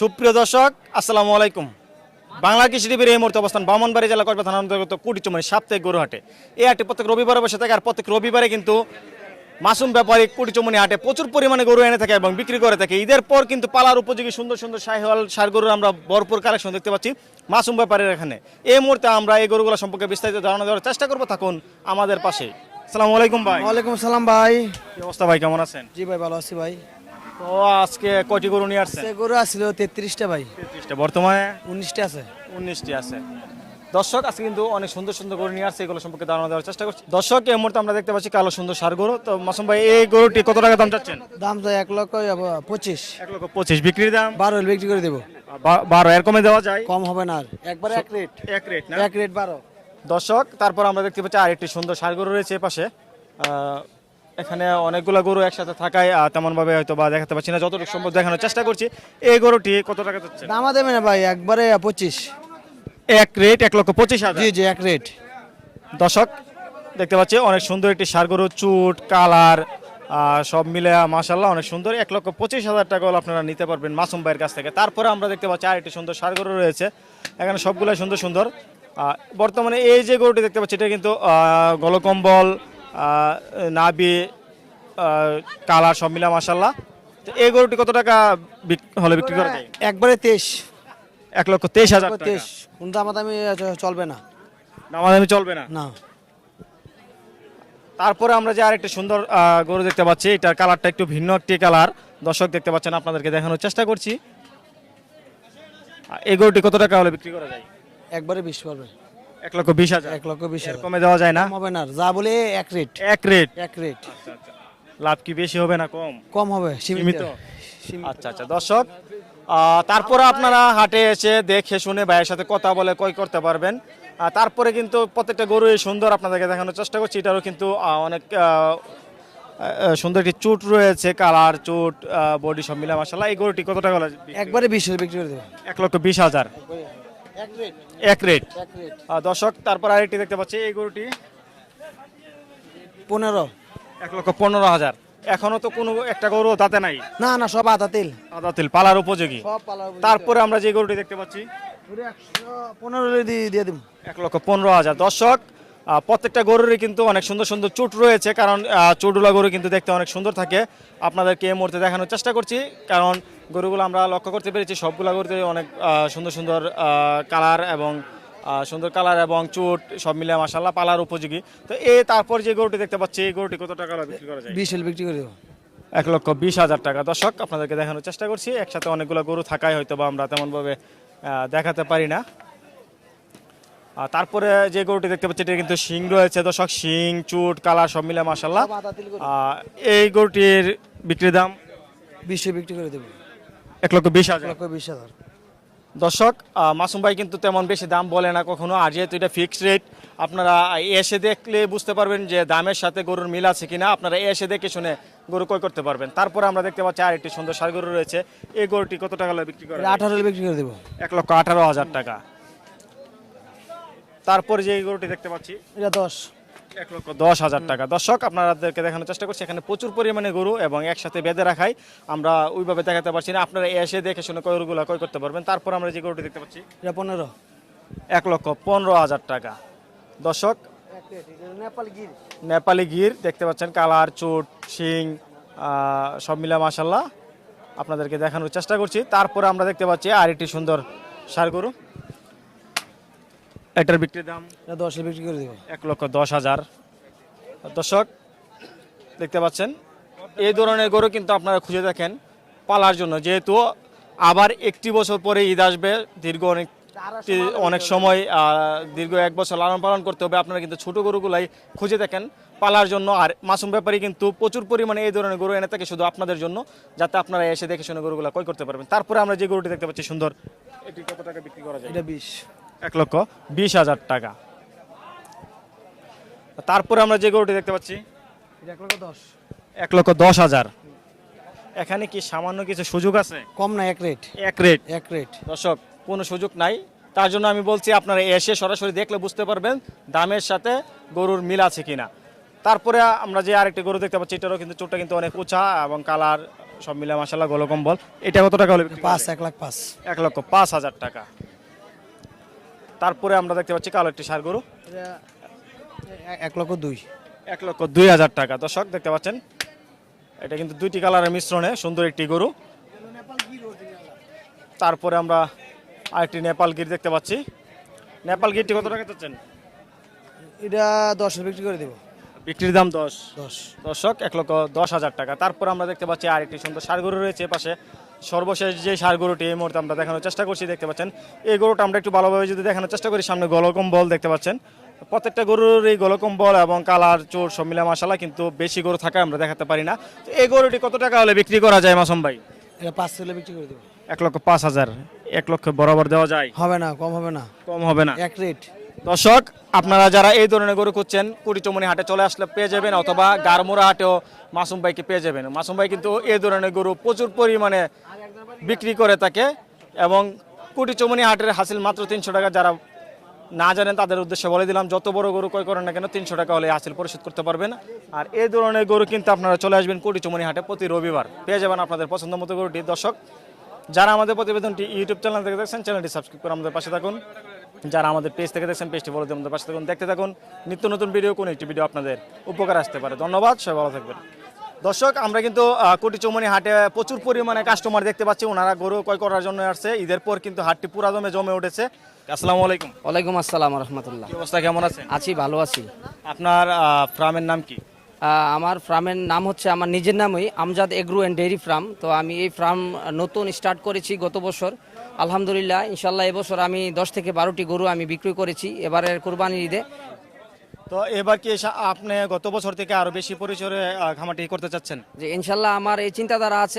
সুপ্রিয় দর্শক আসসালামু আলাইকুম। বাংলা কৃষি টিভির এই মুহূর্তে অবস্থান বামনবাড়ি জেলা কসবা থানার অন্তর্গত কুটিচুমারি সাপ্তাহিক গরু হাটে এই হাটে প্রত্যেক রবিবারে বসে থাকে আর প্রত্যেক রবিবারে কিন্তু মাসুম ব্যাপারী কুটিচুমনি হাটে প্রচুর পরিমাণে গরু এনে থাকে এবং বিক্রি করে থাকে। ঈদের পর কিন্তু পালার উপযোগী সুন্দর সুন্দর শাহিওয়াল সার গরুর আমরা ভরপুর কালেকশন দেখতে পাচ্ছি মাসুম ব্যাপারের এখানে। এই মুহূর্তে আমরা এই গরুগুলো সম্পর্কে বিস্তারিত ধারণা দেওয়ার চেষ্টা করব থাকুন আমাদের পাশে। আসসালামু আলাইকুম ভাই। ওয়ালাইকুম সালাম ভাই। কি অবস্থা ভাই কেমন আছেন? জি ভাই ভালো আছি ভাই। তো আজকে কয়টি গরু নিয়ে আসছেন? সে গরু আসছিল তেত্রিশটা ভাই। তেত্রিশটা। বর্তমানে? উনিশটা আছে। উনিশটি আছে। দর্শক আজকে কিন্তু অনেক সুন্দর সুন্দর গরু নিয়ে আসছে এগুলো সম্পর্কে ধারণা দেওয়ার চেষ্টা করছি। দর্শক এই মুহূর্তে আমরা দেখতে পাচ্ছি কালো সুন্দর সার গরু। তো মাসুম ভাই এই গরুটি কত টাকা দাম চাচ্ছেন? দাম তো এক লক্ষ পঁচিশ। এক লক্ষ পঁচিশ। বিক্রির দাম? বারো হলে বিক্রি করে দেবো। বারো এর কমে দেওয়া যায়? কম হবে না আর। একবারে এক রেট। এক রেট এক রেট বারো। দর্শক তারপর আমরা দেখতে পাচ্ছি আরেকটি সুন্দর সার গরু রয়েছে এ পাশে এখানে অনেকগুলো গরু একসাথে থাকায় আহ, তেমন ভাবে হয়তো বা দেখাতে পাচ্ছি না। যতটুকু সম্ভব দেখানোর চেষ্টা করছি। এই গরুটি কত টাকা যাচ্ছে? দামা দেবে না ভাই একবারে পঁচিশ। এক রেট এক লক্ষ পঁচিশ হাজার। জি জি এক রেট। দর্শক দেখতে পাচ্ছি অনেক সুন্দর একটি সার গরু চুট কালার সব মিলে মাসাল্লাহ অনেক সুন্দর। এক লক্ষ পঁচিশ হাজার টাকা আপনারা নিতে পারবেন মাসুম ভাইয়ের কাছ থেকে। তারপরে আমরা দেখতে পাচ্ছি আর একটি সুন্দর সার গরু রয়েছে। এখানে সবগুলাই সুন্দর সুন্দর। বর্তমানে এই যে গরুটি দেখতে পাচ্ছি এটা কিন্তু গলকম্বল নাবি কালার সব মিলে মাসাল্লাহ তো এই গরুটি কত টাকা হলে বিক্রি করা যায়? একবারে তেইশ। এক লক্ষ তেইশ হাজার তেইশ। কোন দামা দামি চলবে না। দামাদামি চলবে না? না। তারপরে আমরা যে আরেকটি সুন্দর গরু দেখতে পাচ্ছি এটার কালারটা একটু ভিন্ন একটি কালার। দর্শক দেখতে পাচ্ছেন আপনাদেরকে দেখানোর চেষ্টা করছি। এই গরুটি কত টাকা হলে বিক্রি করা যায়? একবারে বিশ পারবে এক লক্ষ বিশ হাজার। এক লক্ষ বিশ হাজার। কমে দেওয়া যায় না? হবে না যা বলে এক রেট এক রেট এক রেট লাভ কি বেশি হবে না কম? কম হবে সীমিত। আচ্ছা আচ্ছা দর্শক তারপরে আপনারা হাটে এসে দেখে শুনে ভাইয়ের সাথে কথা বলে কই করতে পারবেন। তারপরে কিন্তু প্রত্যেকটা গরু সুন্দর আপনাদেরকে দেখানোর চেষ্টা করছি। এটারও কিন্তু অনেক সুন্দর একটি চুট রয়েছে কালার চুট বডি সব মিলা মাসাল্লাহ এই গরুটি কত টাকা একবারে বিশ বিক্রি করে দেবো। এক লক্ষ বিশ হাজার। এক রেট। দর্শক তারপর আরেকটি দেখতে পাচ্ছি এই গরুটি পনেরো। এক লক্ষ পনেরো হাজার। এখনও তো কোনো একটা গরু দাঁতে নাই। না না সব আধা তেল। আদা তেল পালার উপযোগী। তারপরে আমরা যে গরুটি দেখতে পাচ্ছি পনেরো দিয়ে দিয়ে দিব। এক লক্ষ পনেরো হাজার। দর্শক প্রত্যেকটা গরুরই কিন্তু অনেক সুন্দর সুন্দর চুট রয়েছে কারণ চুটুলা গরু কিন্তু দেখতে অনেক সুন্দর থাকে। আপনাদেরকে এই মুহূর্তে দেখানোর চেষ্টা করছি কারণ গরুগুলো আমরা লক্ষ্য করতে পেরেছি সবগুলো গরুতে অনেক সুন্দর সুন্দর কালার এবং সুন্দর কালার এবং চুট সব মিলে মাসাল্লাহ পালার উপযোগী। তো এই তারপর যে গরুটি দেখতে পাচ্ছি এই গরুটি কত টাকা বিক্রি করা যায়? বিশ বিক্রি করে দেবো। এক লক্ষ বিশ হাজার টাকা। দর্শক আপনাদেরকে দেখানোর চেষ্টা করছি একসাথে অনেকগুলো গরু থাকায় হয়তো বা আমরা তেমনভাবে দেখাতে পারি না। আর তারপরে যে গরুটি দেখতে পাচ্ছি এটা কিন্তু শিং রয়েছে। দর্শক শিং চুট কালার সব মিলে মাসাল্লাহ এই গরুটির বিক্রি দাম? বিশে বিক্রি করে দেবো। এক লক্ষ বিশ হাজার। লক্ষ বিশ হাজার। দর্শক মাসুম ভাই কিন্তু তেমন বেশি দাম বলে না কখনো আর যেহেতু এটা ফিক্সড রেট আপনারা এসে দেখলে বুঝতে পারবেন যে দামের সাথে গরুর মিল আছে কিনা। আপনারা এসে দেখে শুনে গরু ক্রয় করতে পারবেন। তারপরে আমরা দেখতে পাচ্ছি আর একটি সুন্দর সার গরু রয়েছে। এই গরুটি কত টাকা বিক্রি করে আঠারো বিক্রি করে দেবো। এক লক্ষ আঠারো হাজার টাকা। তারপরে যে এই গরুটি দেখতে পাচ্ছি। এটা দশ। এক লক্ষ দশ হাজার টাকা। দর্শক আপনাদেরকে দেখানোর চেষ্টা করছি এখানে প্রচুর পরিমাণে গরু এবং একসাথে বেঁধে রাখাই আমরা ওইভাবে দেখাতে পারছি না। আপনারা এসে দেখে শুনে গরুগুলো ক্রয় করতে পারবেন। তারপর আমরা যে গরুটি দেখতে পাচ্ছি এটা পনেরো। এক লক্ষ পনেরো হাজার টাকা। দর্শক নেপাল গির। নেপালি গির দেখতে পাচ্ছেন কালার চুট শিং সব মিলে মাসাল্লাহ আপনাদেরকে দেখানোর চেষ্টা করছি। তারপরে আমরা দেখতে পাচ্ছি আর একটি সুন্দর সার গরু। এটার বিক্রির দাম? দশ বিক্রি করে দেবো। এক লক্ষ দশ হাজার। দর্শক দেখতে পাচ্ছেন এই ধরনের গরু কিন্তু আপনারা খুঁজে দেখেন পালার জন্য। যেহেতু আবার একটি বছর পরে ঈদ আসবে দীর্ঘ অনেক অনেক সময় দীর্ঘ এক বছর লালন পালন করতে হবে আপনারা কিন্তু ছোট গরুগুলাই খুঁজে দেখেন পালার জন্য। আর মাসুম ব্যাপারী কিন্তু প্রচুর পরিমাণে এই ধরনের গরু এনে থাকে শুধু আপনাদের জন্য যাতে আপনারা এসে দেখে শুনে গরুগুলো ক্রয় করতে পারবেন। তারপরে আমরা যে গরুটি দেখতে পাচ্ছি সুন্দর এটি কত টাকা বিক্রি করা যায়? এটা বিশ। এক লক্ষ বিশ হাজার টাকা। তারপরে আমরা যে গরুটি দেখতে পাচ্ছি এক লক্ষ দশ। এক লক্ষ দশ হাজার। এখানে কি সামান্য কিছু সুযোগ আছে? কম না এক রেট। এক রেট। এক রেট। দর্শক কোনো সুযোগ নাই। তার জন্য আমি বলছি আপনারা এসে সরাসরি দেখলে বুঝতে পারবেন দামের সাথে গরুর মিল আছে কিনা। তারপরে আমরা যে আরেকটি গরু দেখতে পাচ্ছি এটারও কিন্তু চোটটা কিন্তু অনেক উঁচা এবং কালার সব মিলে মাসাল্লাহ গোলকম্বল এটা কত টাকা হলে পাঁচ এক লাখ পাঁচ। এক লক্ষ পাঁচ হাজার টাকা। তারপরে আমরা দেখতে পাচ্ছি কালো একটি সার গরু। এক লক্ষ দুই। এক লক্ষ দুই হাজার টাকা। দর্শক দেখতে পাচ্ছেন? এটা কিন্তু দুইটি কালারের মিশ্রণে সুন্দর একটি গরু। তারপরে আমরা আরেকটি নেপাল গির দেখতে পাচ্ছি। নেপাল গিরটি কত টাকা চাচ্ছেন? এটা দশে বিক্রি করে দেবো। বিক্রির দাম দশ। দশ। দর্শক এক লক্ষ দশ হাজার টাকা। তারপর আমরা দেখতে পাচ্ছি আরেকটি সুন্দর সার গরু রয়েছে পাশে সর্বশেষ যে সার গরুটি এই মুহূর্তে আমরা দেখানোর চেষ্টা করছি দেখতে পাচ্ছেন। এই গরুটা আমরা একটু ভালোভাবে যদি দেখানোর চেষ্টা করি সামনে গলকম্বল দেখতে পাচ্ছেন। প্রত্যেকটা গরুর এই গলকম্বল এবং কালার চোর সব মিলে মশালা কিন্তু বেশি গরু থাকা আমরা দেখাতে পারি না। তো এই গরুটি কত টাকা হলে বিক্রি করা যায় মাসুম ভাই? এটা পাঁচ ছেলে বিক্রি করে দেবো। এক লক্ষ পাঁচ হাজার এক লক্ষ বরাবর দেওয়া যায়। হবে না কম হবে না। কম হবে না। এক রেট। দর্শক, আপনারা যারা এই ধরনের গরু খুঁজছেন, কুড়িচমনি হাটে চলে আসলে পেয়ে যাবেন অথবা গারমোড়া হাটেও মাসুম ভাইকে পেয়ে যাবেন। মাসুম ভাই কিন্তু এই ধরনের গরু প্রচুর পরিমাণে বিক্রি করে থাকে এবং কুটিচমনি হাটের হাসিল মাত্র তিনশো টাকা যারা না জানেন তাদের উদ্দেশ্যে বলে দিলাম, যত বড় গরু ক্রয় করেন না কেন তিনশো টাকা হলে হাসিল পরিশোধ করতে পারবেন। আর এই ধরনের গরু কিন্তু আপনারা চলে আসবেন কুটিচমনি হাটে প্রতি রবিবার। পেয়ে যাবেন আপনাদের পছন্দ মতো গরুটি। দর্শক, যারা আমাদের প্রতিবেদনটি ইউটিউব চ্যানেল থেকে দেখছেন, চ্যানেলটি সাবস্ক্রাইব করে আমাদের পাশে থাকুন। যারা আমাদের পেজ থেকে দেখছেন পেজটি বলে আমাদের পাশে থাকুন। দেখতে থাকুন নিত্য নতুন ভিডিও কোন একটি ভিডিও আপনাদের উপকার আসতে পারে। ধন্যবাদ সবাই ভালো থাকবেন। দর্শক আমরা কিন্তু আহ, কোটি চৌমনি হাটে প্রচুর পরিমাণে কাস্টমার দেখতে পাচ্ছি। ওনারা গরু ক্রয় করার জন্য আসছে। ঈদের পর কিন্তু হাটটি পুরা দমে জমে উঠেছে। আসসালামু আলাইকুম। ওয়ালাইকুম আসসালাম রহমতুল্লাহ। অবস্থা কেমন আছেন? আছি ভালো আছি। আপনার ফার্মের নাম কি? আমার ফার্মের নাম হচ্ছে আমার নিজের নামই Amjad agro and dairy farm. তো আমি এই ফার্ম নতুন স্টার্ট করেছি গত বছর। আলহামদুলিল্লাহ ইনশাল্লাহ এবছর আমি দশ থেকে বারোটি গরু আমি বিক্রি করেছি এবারের কোরবানির ঈদে। তো এবার কি আপনি গত বছর থেকে আরও বেশি পরিসরে খামাটি করতে চাচ্ছেন? যে ইনশাল্লাহ আমার এই চিন্তাধারা আছে।